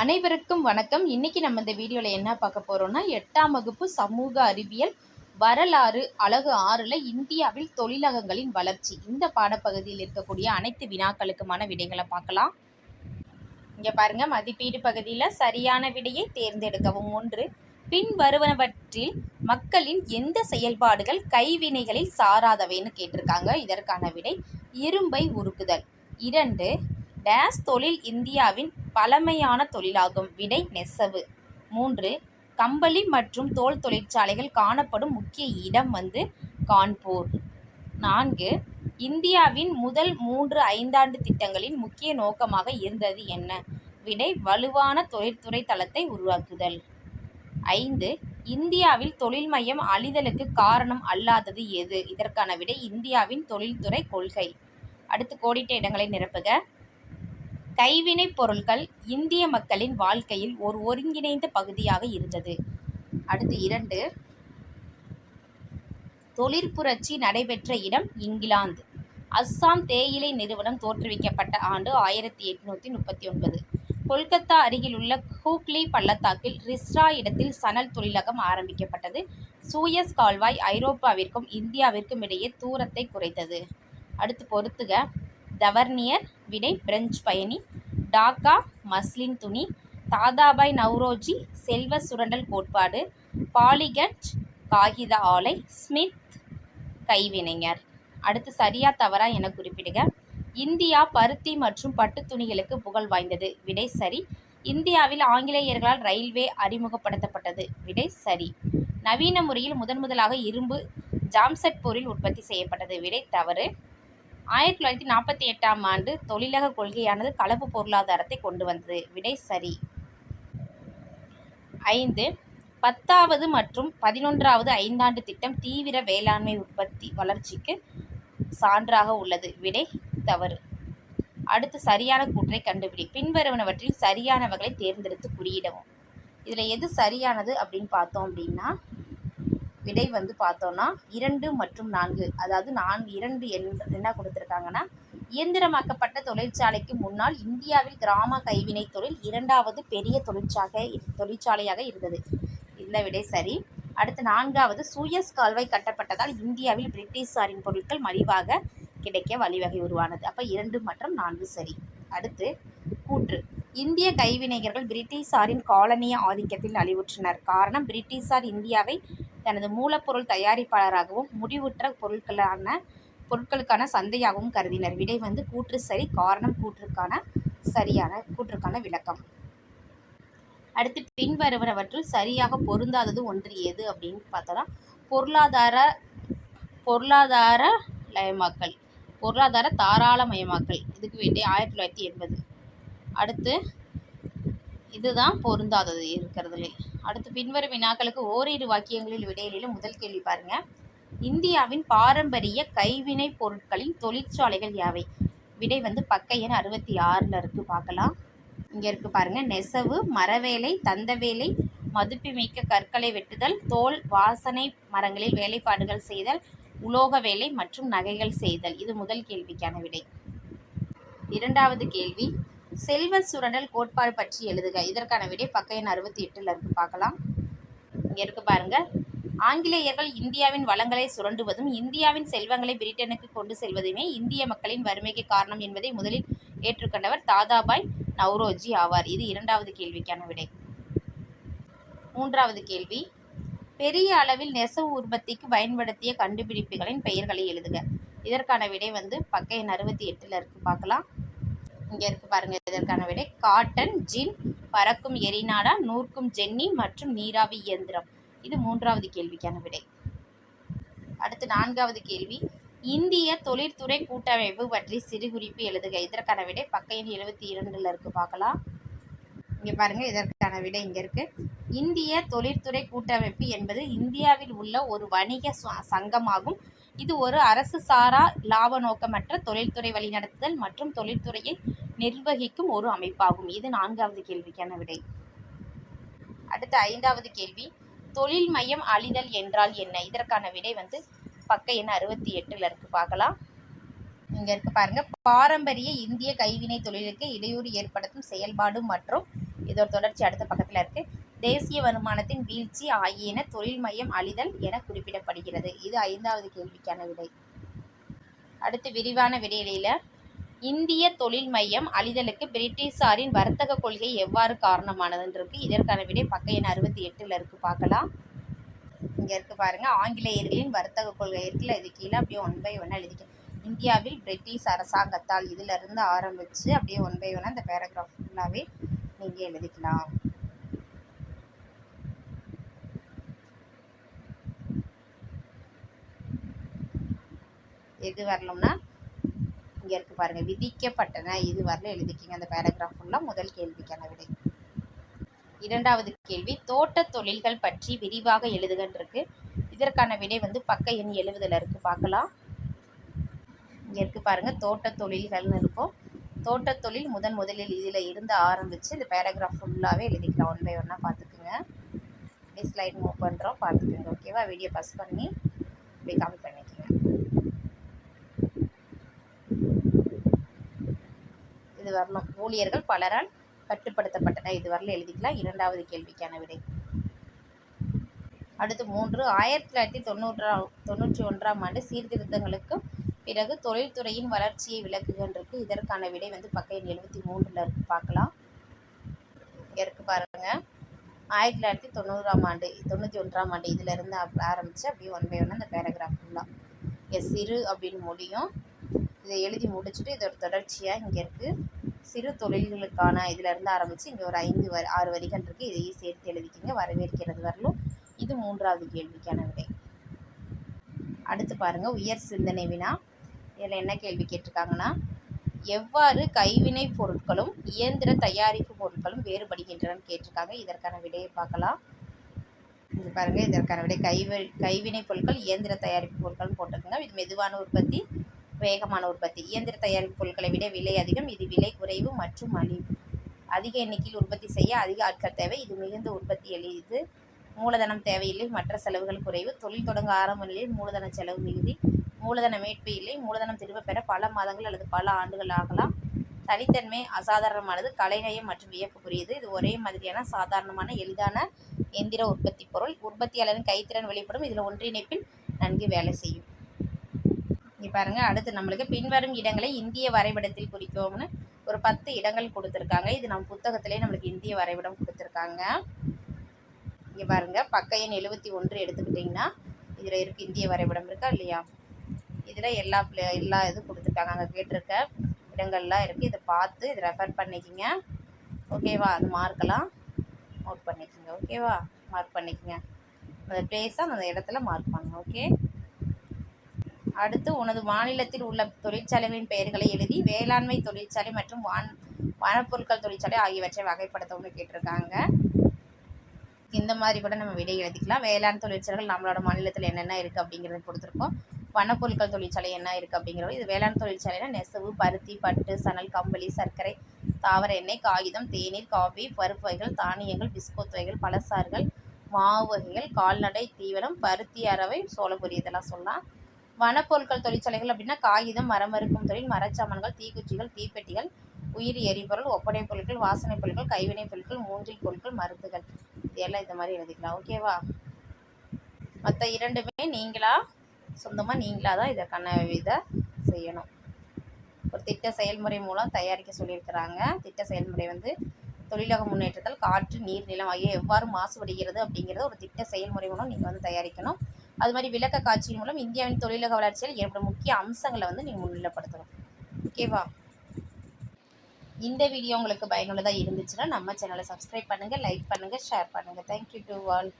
அனைவருக்கும் வணக்கம். இன்னைக்கு நம்ம இந்த வீடியோவில் என்ன பார்க்க போகிறோம்னா எட்டாம் வகுப்பு சமூக அறிவியல் வரலாறு அழகு ஆறில் இந்தியாவில் தொழிலகங்களின் வளர்ச்சி. இந்த பாடப்பகுதியில் இருக்கக்கூடிய அனைத்து வினாக்களுக்குமான விடைகளை பார்க்கலாம். இங்கே பாருங்கள் மதிப்பீடு பகுதியில் சரியான விடையை தேர்ந்தெடுக்கவும். ஒன்று பின் வருவனவற்றில் மக்களின் எந்த செயல்பாடுகள் கைவினைகளில் சாராதவைன்னு கேட்டிருக்காங்க. இதற்கான விடை இரும்பை உருக்குதல். இரண்டு டேஸ் தொழில் இந்தியாவின் பழமையான தொழிலாகும். விடை நெசவு. மூன்று கம்பளி மற்றும் தோல் தொழிற்சாலைகள் காணப்படும் முக்கிய இடம் வந்து கான்பூர். நான்கு இந்தியாவின் முதல் மூன்று ஐந்தாண்டு திட்டங்களின் முக்கிய நோக்கமாக இருந்தது என்ன? விடை வலுவான தொழிற்துறை தளத்தை உருவாக்குதல். ஐந்து இந்தியாவில் தொழில் மையம் அழிதலுக்கு காரணம் அல்லாதது எது? இதற்கான விடை இந்தியாவின் தொழில்துறை கொள்கை. அடுத்து கோடிட்ட இடங்களை நிரப்புக. கைவினைப் பொருட்கள் இந்திய மக்களின் வாழ்க்கையில் ஒரு ஒருங்கிணைந்த பகுதியாக இருந்தது. அடுத்து இரண்டு. தொழிற்புரட்சி நடைபெற்ற இடம் இங்கிலாந்து. அஸ்ஸாம் தேயிலை நிறுவனம் தோற்றுவிக்கப்பட்ட ஆண்டு ஆயிரத்தி எட்நூற்றி முப்பத்தி ஒன்பது கொல்கத்தா அருகிலுள்ள ஹூக்லி பள்ளத்தாக்கில் ரிஸ்ரா இடத்தில் சணல் தொழிலகம் ஆரம்பிக்கப்பட்டது. சூயஸ் கால்வாய் ஐரோப்பாவிற்கும் இந்தியாவிற்கும் இடையே தூரத்தை குறைத்தது. அடுத்து பொறுத்துக. தவர்னியர் விடை பிரெஞ்சு பயணி டாக்கா மஸ்லின் துணி தாதாபாய் நவ்ரோஜி செல்வ சுரண்டல் கோட்பாடு பாலிகஞ்ச் காகித ஆலை ஸ்மித் கைவினைஞர். அடுத்து சரியா தவறா என குறிப்பிடுக. இந்தியா பருத்தி மற்றும் பட்டு துணிகளுக்கு புகழ் வாய்ந்தது. விடை சரி. இந்தியாவில் ஆங்கிலேயர்களால் ரயில்வே அறிமுகப்படுத்தப்பட்டது. விடை சரி. நவீன முறையில் முதன் முதலாக இரும்பு ஜாம்செட்பூரில் உற்பத்தி செய்யப்பட்டது. விடை தவறு. ஆயிரத்தி தொள்ளாயிரத்தி நாற்பத்தி எட்டாம் ஆண்டு தொழிலக கொள்கையானது கலப்பு பொருளாதாரத்தை கொண்டு வந்தது. விடை சரி. ஐந்து. பத்தாவது மற்றும் பதினொன்றாவது ஐந்தாண்டு திட்டம் தீவிர வேளாண்மை உற்பத்தி வளர்ச்சிக்கு சான்றாக உள்ளது. விடை தவறு. அடுத்து சரியான கூற்றை கண்டுபிடி. பின்வருவனவற்றில் சரியானவர்களை தேர்ந்தெடுத்து குறியிடவும். இதில் எது சரியானது அப்படின்னு பார்த்தோம் அப்படின்னா விடை வந்து பார்த்தோன்னா இரண்டு மற்றும் நான்கு. அதாவது நான்கு இரண்டு என்- என்ன கொடுத்துருக்காங்கன்னா இயந்திரமாக்கப்பட்ட தொழிற்சாலைக்கு முன்னால் இந்தியாவில் கிராம கைவினை தொழில் இரண்டாவது பெரிய தொழிற்சாலை தொழிற்சாலையாக இருந்தது. இந்த விடை சரி. அடுத்து நான்காவது சூயஸ் கால்வாய் கட்டப்பட்டதால் இந்தியாவில் பிரிட்டிஷாரின் பொருட்கள் மலிவாக கிடைக்க வழிவகை உருவானது. அப்போ இரண்டு மற்றும் நான்கு சரி. அடுத்து கூற்று. இந்திய கைவினைஞர்கள் பிரிட்டிஷாரின் காலனிய ஆதிக்கத்தில் அழிவுற்றனர். காரணம் பிரிட்டிஷார் இந்தியாவை தனது மூலப்பொருள் தயாரிப்பாளராகவும் முடிவுற்ற பொருட்களான பொருட்களுக்கான சந்தையாகவும் கருதினர். விடை வந்து கூற்று சரி காரணம் கூற்றுக்கான சரியான கூற்றுக்கான விளக்கம். அடுத்து பின்வருவனவற்றுள் சரியாக பொருந்தாதது ஒன்று எது அப்படின்னு பார்த்தோன்னா பொருளாதார பொருளாதார லயமாக்கல் பொருளாதார தாராளமயமாக்கல். இதுக்கு வேண்டிய ஆயிரத்தி தொள்ளாயிரத்தி எண்பது. அடுத்து இதுதான் பொருந்தாதது இருக்கிறதுலே. அடுத்து பின்வரும் வினாக்களுக்கு ஓரிரு வாக்கியங்களில் விடையிலும் முதல் கேள்வி பாருங்க. இந்தியாவின் பாரம்பரிய கைவினை பொருட்களின் தொழிற்சாலைகள் யாவை? விடை வந்து பக்க எண் அறுபத்தி ஆறில் இருக்குது பார்க்கலாம். இங்கே இருக்குது பாருங்கள் நெசவு மரவேலை தந்தவேலை மதிப்புமிக்க கற்களை வெட்டுதல் தோல் வாசனை மரங்களில் வேலைப்பாடுகள் செய்தல் உலோக வேலை மற்றும் நகைகள் செய்தல். இது முதல் கேள்விக்கான விடை. இரண்டாவது கேள்வி. செல்வ சுரண்டல் கோட்பாடு பற்றி எழுதுக. இதற்கான விடை பக்க எண் அறுபத்தி எட்டில் இருக்கு. பார்க்கலாம். இங்கே இருக்கு பாருங்க. ஆங்கிலேயர்கள் இந்தியாவின் வளங்களை சுரண்டுவதும் இந்தியாவின் செல்வங்களை பிரிட்டனுக்கு கொண்டு செல்வதுமே இந்திய மக்களின் வறுமைக்கு காரணம் என்பதை முதலில் ஏற்றுக்கொண்டவர் தாதாபாய் நவ்ரோஜி ஆவார். இது இரண்டாவது கேள்விக்கான விடை. மூன்றாவது கேள்வி. பெரிய அளவில் நெசவு உற்பத்திக்கு பயன்படுத்திய கண்டுபிடிப்புகளின் பெயர்களை எழுதுக. இதற்கான விடை வந்து பக்க எண் அறுபத்தி எட்டில் இருக்கு. பார்க்கலாம். இங்கே இருக்கு பாருங்க இதற்கான விடை. காட்டன் ஜின் பறக்கும் எரிநாடா நூற்கும் ஜென்னி மற்றும் நீராவி இயந்திரம். இது மூன்றாவது கேள்விக்கான விடை. அடுத்து நான்காவது கேள்வி. இந்திய தொழிற்துறை கூட்டமைப்பு பற்றி சிறு குறிப்பு எழுதுக. இதற்கான விடை பக்க எண் எழுபத்தி இரண்டில் இருக்கு. பார்க்கலாம். இங்கே பாருங்க இதற்கான விடை இங்கே இருக்குது இந்திய தொழிற்துறை கூட்டமைப்பு என்பது இந்தியாவில் உள்ள ஒரு வணிக ச- சங்கமாகும். இது ஒரு அரசு சாரா லாப நோக்கமற்ற தொழில்துறை வழிநடத்துதல் மற்றும் தொழில்துறையை நிர்வகிக்கும் ஒரு அமைப்பாகும். இது நான்காவது கேள்விக்கான விடை. அடுத்த ஐந்தாவது கேள்வி. தொழில் மையம் அழிதல் என்றால் என்ன? இதற்கான விடை வந்து பக்க எண் அறுபத்தி எட்டில் இருக்கு. பார்க்கலாம். இங்க இருக்கு பாருங்க. பாரம்பரிய இந்திய கைவினை தொழிலுக்கு இடையூறு ஏற்படுத்தும் செயல்பாடு மற்றும் இதோட தொடர்ச்சி அடுத்த பக்கத்தில் இருக்கு. தேசிய வருமானத்தின் வீழ்ச்சி ஆகியன தொழில் மையம் அழிதல் என குறிப்பிடப்படுகிறது. இது ஐந்தாவது கேள்விக்கான விடை. அடுத்து விரிவான விடையில இந்திய தொழில் மையம் அழிதலுக்கு பிரிட்டிஷாரின் வர்த்தக கொள்கை எவ்வாறு காரணமானதுன்றிருக்கு இதற்கான விடை பக்க எண் அறுபத்தி எட்டில் இருக்கு. பார்க்கலாம். இங்கே இருக்கு பாருங்க. ஆங்கிலேயர்களின் வர்த்தக கொள்கை இருக்குல்ல இது கீழே அப்படியே ஒன் பை ஒன் எழுதிக்க. இந்தியாவில் பிரிட்டிஷ் அரசாங்கத்தால் இதுல இருந்து ஆரம்பிச்சு அப்படியே ஒன் பை ஒன் அந்த பேராகிராஃப் ஃபுல்லாகவே நீங்கள் எழுதிக்கலாம். எது வரலாம்னா இங்கே இருக்குது பாருங்கள் விதிக்கப்பட்டன. இது வரல எழுதிக்கிங்க. அந்த பேராகிராஃப் ஃபுல்லாக முதல் கேள்விக்கான விடை. இரண்டாவது கேள்வி தோட்ட தொழில்கள் பற்றி விரிவாக எழுதுகன்றிருக்கு. இதற்கான விடை வந்து பக்க எண் எழுவதில் இருக்குது பார்க்கலாம். இங்கே இருக்குது பாருங்கள் தோட்ட தொழில்கள்னு இருக்கும். தோட்ட தொழில் முதன் முதலில் இதில் இருந்து ஆரம்பித்து இந்த பேராகிராஃப் ஃபுல்லாகவே எழுதிக்கலாம். ஒன் பை ஒன்னாக பார்த்துக்குங்க. ஸ்லைட் மூவ் பண்ணுறோம் பார்த்துக்குங்க. ஓகேவா வீடியோ பாஸ் பண்ணி இப்படி காமி பண்ணி இது வரணும். ஊழியர்கள் பலரால் கட்டுப்படுத்தப்பட்டன. இது வரல எழுதிக்கலாம். இரண்டாவது கேள்விக்கான விடை. அடுத்து மூன்று. ஆயிரத்தி தொள்ளாயிரத்தி தொண்ணூற்றாம் தொண்ணூற்றி ஒன்றாம் ஆண்டு சீர்திருத்தங்களுக்கு பிறகு தொழில்துறையின் வளர்ச்சியை விளக்குகின்றது இதற்கான விடை வந்து பக்க எண் எழுபத்தி மூன்றில் இருக்கு. பார்க்கலாம். இருக்கு பாருங்க. ஆயிரத்தி தொள்ளாயிரத்தி தொண்ணூறாம் ஆண்டு தொண்ணூற்றி ஒன்றாம் ஆண்டு இதுல இருந்து அப்- அப்படியே ஒன் பை ஒன் அந்த பேராகிராஃப் ஃபுல்லாக எஸ் சிறு அப்படின்னு முடியும். இதை எழுதி முடிச்சுட்டு இதோட தொடர்ச்சியாக இங்கே இருக்குது சிறு தொழில்களுக்கான இதுல இருந்து ஆரம்பித்து இங்கே ஒரு ஐந்து வரி ஆறு வரிகள் இருக்குது இதையும் சேர்த்து எழுதிக்கிங்க. வரவேற்கிறது வரலும். இது மூன்றாவது கேள்விக்கான விடை. அடுத்து பாருங்க. உயர் சிந்தனை வினா. இதில் என்ன கேள்வி கேட்டிருக்காங்கன்னா எவ்வாறு கைவினை பொருட்களும் இயந்திர தயாரிப்பு பொருட்களும் வேறுபடுகின்றனன்னு கேட்டிருக்காங்க. இதற்கான விடையை பார்க்கலாம். இது பாருங்க. இதற்கான விடை. கைவி கைவினை பொருட்கள் இயந்திர தயாரிப்பு பொருட்களும் போட்டிருக்குங்க. இது மெதுவான உற்பத்தி. வேகமான உற்பத்தி. இயந்திர தயாரிப்பு பொருட்களை விட விலை அதிகம் இது விலை குறைவு மற்றும் மலிவு. அதிக எண்ணிக்கையில் உற்பத்தி செய்ய அதிக ஆட்கள் தேவை. இது மிகுந்த உற்பத்தி எளிது மூலதனம் தேவையில்லை மற்ற செலவுகள் குறைவு. தொழில் தொடங்க ஆரம்ப நிலையில் மூலதன செலவு மிகுதி. மூலதன மீட்பு இல்லை. மூலதனம் திரும்ப பெற பல மாதங்கள் அல்லது பல ஆண்டுகள் ஆகலாம். தனித்தன்மை அசாதாரணமானது கலைநயம் மற்றும் வியப்புக்குரியது. இது ஒரே மாதிரியான சாதாரணமான எளிதான எந்திர உற்பத்தி பொருள். உற்பத்தியாளரின் கைத்திறன் வெளிப்படும். இதில் ஒன்றிணைப்பில் நன்கு வேலை செய்யும். இங்கே பாருங்கள் அடுத்து நம்மளுக்கு பின்வரும் இடங்களை இந்திய வரைபடத்தில் குறிக்கோம்னு ஒரு பத்து இடங்கள் கொடுத்துருக்காங்க. இது நம்ம புத்தகத்திலே நம்மளுக்கு இந்திய வரைபடம் கொடுத்துருக்காங்க. இங்கே பாருங்கள் பக்க எண் எழுபத்தி ஒன்று எடுத்துக்கிட்டிங்கன்னா இதில் இருக்கு இந்திய வரைபடம் இருக்கா இல்லையா? இதில் எல்லா பிளே- எல்லா இதுவும் கொடுத்துருக்காங்க. அங்கே கேட்டிருக்க இடங்கள்லாம் இருக்குது இதை பார்த்து இதை ரெஃபர் பண்ணிக்கிங்க. ஓகேவா அது மார்க்கெல்லாம் நோட் பண்ணிக்கோங்க. ஓகேவா மார்க் பண்ணிக்கோங்க. அந்த பிளேஸாக அந்த இடத்துல மார்க் பண்ணுங்க. ஓகே அடுத்து உனது மாநிலத்தில் உள்ள தொழிற்சாலைகளின் பெயர்களை எழுதி வேளாண்மை தொழிற்சாலை மற்றும் வான் வனப்பொருட்கள் தொழிற்சாலை ஆகியவற்றை வகைப்படுத்தவும்னு கேட்டிருக்காங்க. இந்த மாதிரி கூட நம்ம விடை எழுதிக்கலாம். வேளாண் தொழிற்சாலைகள் நம்மளோட மாநிலத்தில் என்னென்ன இருக்குது அப்படிங்கிறத கொடுத்துருக்கோம். வனப்பொருட்கள் தொழிற்சாலை என்ன இருக்குது அப்படிங்கிறது. இது வேளாண் தொழிற்சாலைனா நெசவு பருத்தி பட்டு சணல் கம்பளி சர்க்கரை தாவர எண்ணெய் காகிதம் தேநீர் காஃபி பருப்பு வகைகள் தானியங்கள் பிஸ்கோத் வகைகள் பழசாறுகள் மாவு வகைகள் கால்நடை தீவனம் பருத்தி அரவை சோளப்பொரி இதெல்லாம் சொல்லலாம். வனப்பொருட்கள் தொழிற்சாலைகள் அப்படின்னா காகிதம் மரம் அறுக்கும் தொழில் மரச்சாமான்கள் தீக்குச்சிகள் தீப்பெட்டிகள் உயிரி எரிபொருள் ஒப்படை பொருட்கள் வாசனை பொருட்கள் கைவினைப் பொருட்கள் மூன்றில் பொருட்கள் மருந்துகள். இதெல்லாம் இந்த மாதிரி எழுதிக்கலாம். ஓகேவா மற்ற இரண்டுமே நீங்களா? சொந்தமாக நீங்களாக தான் இதற்கான இதை செய்யணும். ஒரு திட்ட செயல்முறை மூலம் தயாரிக்க சொல்லியிருக்கிறாங்க. திட்ட செயல்முறை வந்து தொழிலக முன்னேற்றத்தால் காற்று நீர் நிலம் ஆகிய எவ்வாறு மாசுபடுகிறது அப்படிங்கிறத ஒரு திட்ட செயல்முறை மூலம் நீங்கள் வந்து தயாரிக்கணும். அது மாதிரி விளக்க காட்சியின் மூலம் இந்தியாவின் தொழிலக வளர்ச்சியில் ஏற்படும் முக்கிய அம்சங்களை வந்து நீங்கள் முன்னிலைப்படுத்தணும் ஓகேவா இந்த வீடியோ உங்களுக்கு பயனுள்ளதாக இருந்துச்சுன்னா நம்ம சேனலை சப்ஸ்கிரைப் பண்ணுங்கள் லைக் பண்ணுங்கள் ஷேர் பண்ணுங்கள் தேங்க்யூ டு ஆல்